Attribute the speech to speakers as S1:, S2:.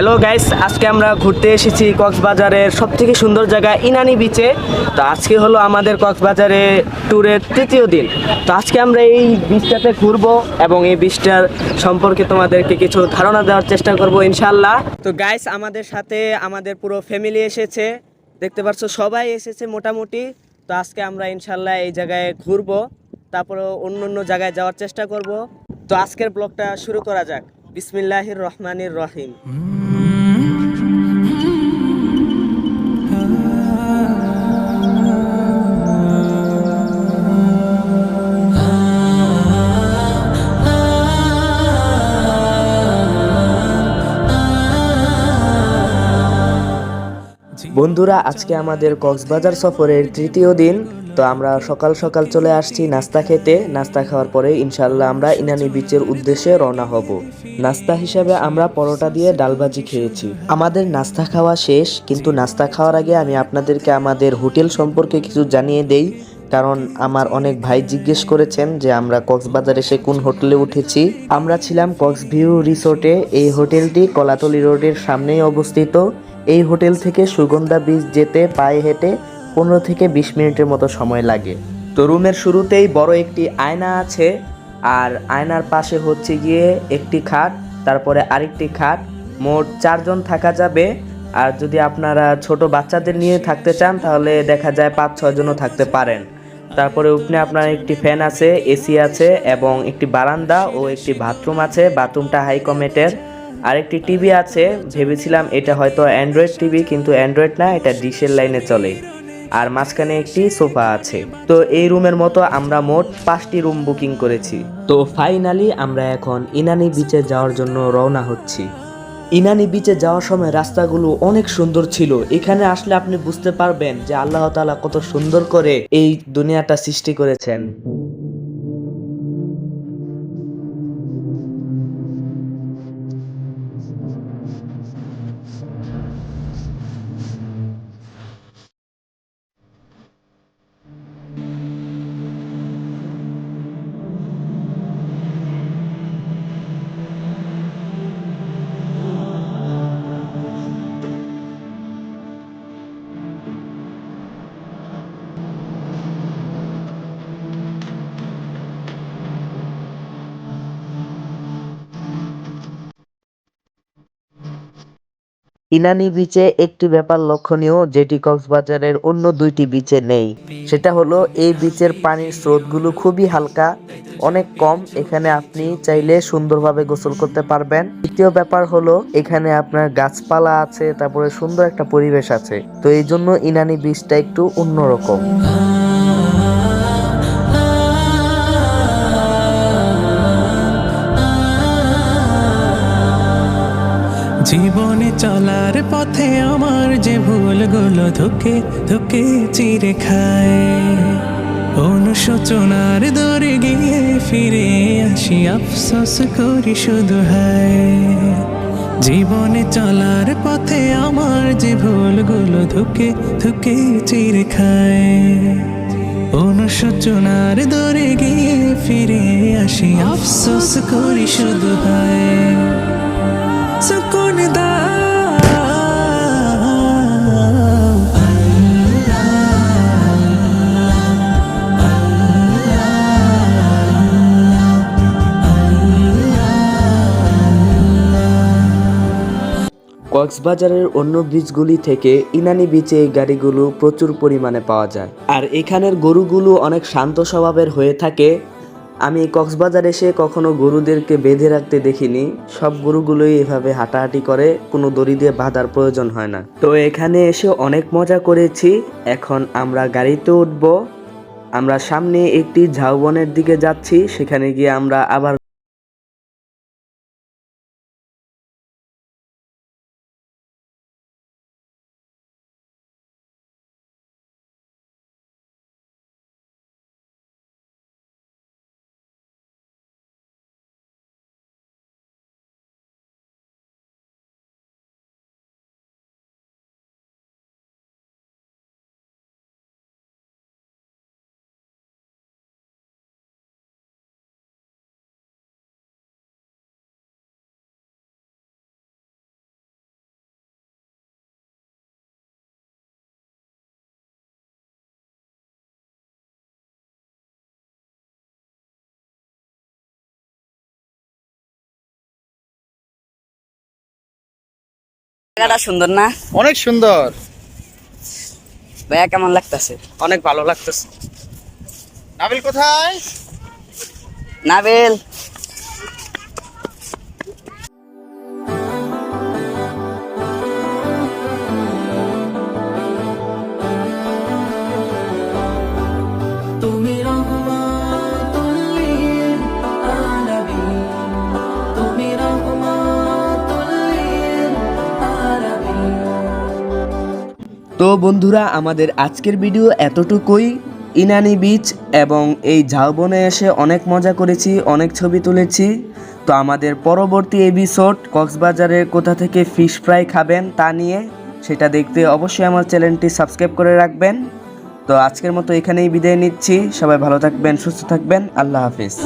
S1: Hello guys আজকে আমরা ঘুরতে এসেছি কক্সবাজারের সব থেকে সুন্দর জায়গা ইনানি বিচে তো আজকে হলো আমাদের কক্সবাজারে ট্যুরের তৃতীয় দিন। তো আজকে আমরা এই বিচটাতে ঘুরবো এবং এই বিচটার সম্পর্কে তোমাদেরকে কিছু ধারণা দেওয়ার চেষ্টা করব ইনশাল্লাহ তো গাইস আমাদের সাথে আমাদের পুরো ফ্যামিলি এসেছে। দেখতে পাচ্ছ সবাই এসেছে মোটামুটি। তো আজকে আমরা ইনশাল্লাহ এই জায়গায় ঘুরবো। তারপরে অন্য অন্য জায়গায় যাওয়ার চেষ্টা করব। তো আজকের ব্লগটা শুরু করা যাক। বিসমিল্লাহির রহমানির রহিম। বন্ধুরা, আজকে আমাদের কক্সবাজার সফরের তৃতীয় দিন। তো আমরা সকাল সকাল চলে আসছি নাস্তা খেতে। নাস্তা খাওয়ার পরে ইনশাল্লাহ আমরা ইনানি বিচের উদ্দেশ্যে রওনা হব। নাস্তা হিসাবে আমরা পরোটা দিয়ে ডালবাজি খেয়েছি। আমাদের নাস্তা খাওয়া শেষ, কিন্তু নাস্তা খাওয়ার আগে আমি আপনাদেরকে আমাদের হোটেল সম্পর্কে কিছু জানিয়ে দেই। কারণ আমার অনেক ভাই জিজ্ঞেস করেছেন যে আমরা কক্সবাজার এসে কোন হোটেলে উঠেছি। আমরা ছিলাম কক্সভিউ রিসোর্টে, এই হোটেলটি কলাতলি রোডের সামনেই অবস্থিত। এই হোটেল থেকে সুগন্ধা বীচ যেতে পায়ে হেঁটে পনেরো থেকে বিশ মিনিটের মতো সময় লাগে। তো রুমের শুরুতেই বড় একটি আয়না আছে, আর আয়নার পাশে হচ্ছে গিয়ে একটি খাট, তারপরে আরেকটি খাট। মোট চারজন থাকা যাবে, আর যদি আপনারা ছোট বাচ্চাদের নিয়ে থাকতে চান, তাহলে দেখা যায় পাঁচ ছয়জনও থাকতে পারেন। তারপরে উপরে আপনার একটি ফ্যান আছে, এসি আছে এবং একটি বারান্দা ও একটি বাথরুম আছে। বাথরুমটা হাই কমেটের। আরেকটি টিভি আছে, ভেবেছিলাম এটা হয়তো অ্যান্ড্রয়েড টিভি কিন্তু অ্যান্ড্রয়েড না, এটা ডিশের লাইনে চলে। আর মাঝখানে একটি সোফা আছে। তো এই রুমের মতো আমরা মোট পাঁচটি রুম বুকিং করেছি। তো ফাইনালি আমরা এখন ইনানি বিচে যাওয়ার জন্য রওনা হচ্ছি। ইনানি বিচে যাওয়ার সময় রাস্তাগুলো অনেক সুন্দর ছিল। এখানে আসলে আপনি বুঝতে পারবেন যে আল্লাহ তালা কত সুন্দর করে এই দুনিয়াটা সৃষ্টি করেছেন। ইনানি বিচে একটি ব্যাপার লক্ষণীয়, যেটি কক্সবাজারের অন্য দুইটি বিচে নেই। সেটা হলো, এই বিচের পানির স্রোতগুলো খুবই হালকা, অনেক কম। এখানে আপনি চাইলে সুন্দরভাবে গোসল করতে পারবেন। দ্বিতীয় ব্যাপার হলো, এখানে আপনার গাছপালা আছে, তারপরে সুন্দর একটা পরিবেশ আছে। তো এই জন্য ইনানি বিচটা একটু অন্যরকম।
S2: জীবনে চলার পথে আমার যে ভুলগুলো ধুকে ধুকে চিরে খায়। অনুশোচনার দৌড়ে গিয়ে ফিরে আসি, আফসোস করি শুধু হায়। জীবনে চলার পথে আমার যে ভুলগুলো ধুকে ধুকে চিরে খায়। অনুশোচনার দৌড়ে গিয়ে ফিরে আসি, আফসোস করি শুধু হায়।
S1: কক্সবাজারের অন্য ব্রিজগুলি থেকে ইনানি বিচে এই গাড়িগুলো প্রচুর পরিমাণে পাওয়া যায়। আর এখানের গরুগুলো অনেক শান্ত স্বভাবের হয়ে থাকে। আমি কক্সবাজার এসে কখনো গরুদেরকে বেঁধে রাখতে দেখিনি। সব গরুগুলোই এভাবে হাঁটাহাঁটি করে, কোনো দড়ি দিয়ে বাঁধার প্রয়োজন হয় না। তো এখানে এসে অনেক মজা করেছি। এখন আমরা গাড়িতে উঠব। আমরা সামনে একটি ঝাউবনের দিকে যাচ্ছি। সেখানে গিয়ে আমরা আবার
S3: জায়গাটা সুন্দর না?
S4: অনেক সুন্দর।
S3: ভাইয়া কেমন লাগতেছে?
S4: অনেক ভালো লাগতেছে। নাবিল কোথায়?
S3: নাবিল!
S1: তো বন্ধুরা, আমাদের আজকের ভিডিও এতটুকুই। ইনানি বিচ এবং এই ঝাউবনে এসে অনেক মজা করেছি, অনেক ছবি তুলেছি। তো আমাদের পরবর্তী এপিসোড কক্সবাজারের কোথা থেকে ফিশ ফ্রাই খাবেন তা নিয়ে, সেটা দেখতে অবশ্যই আমার চ্যানেলটি সাবস্ক্রাইব করে রাখবেন। তো আজকের মতো এখানেই বিদায় নিচ্ছি। সবাই ভালো থাকবেন, সুস্থ থাকবেন। আল্লাহ হাফিজ।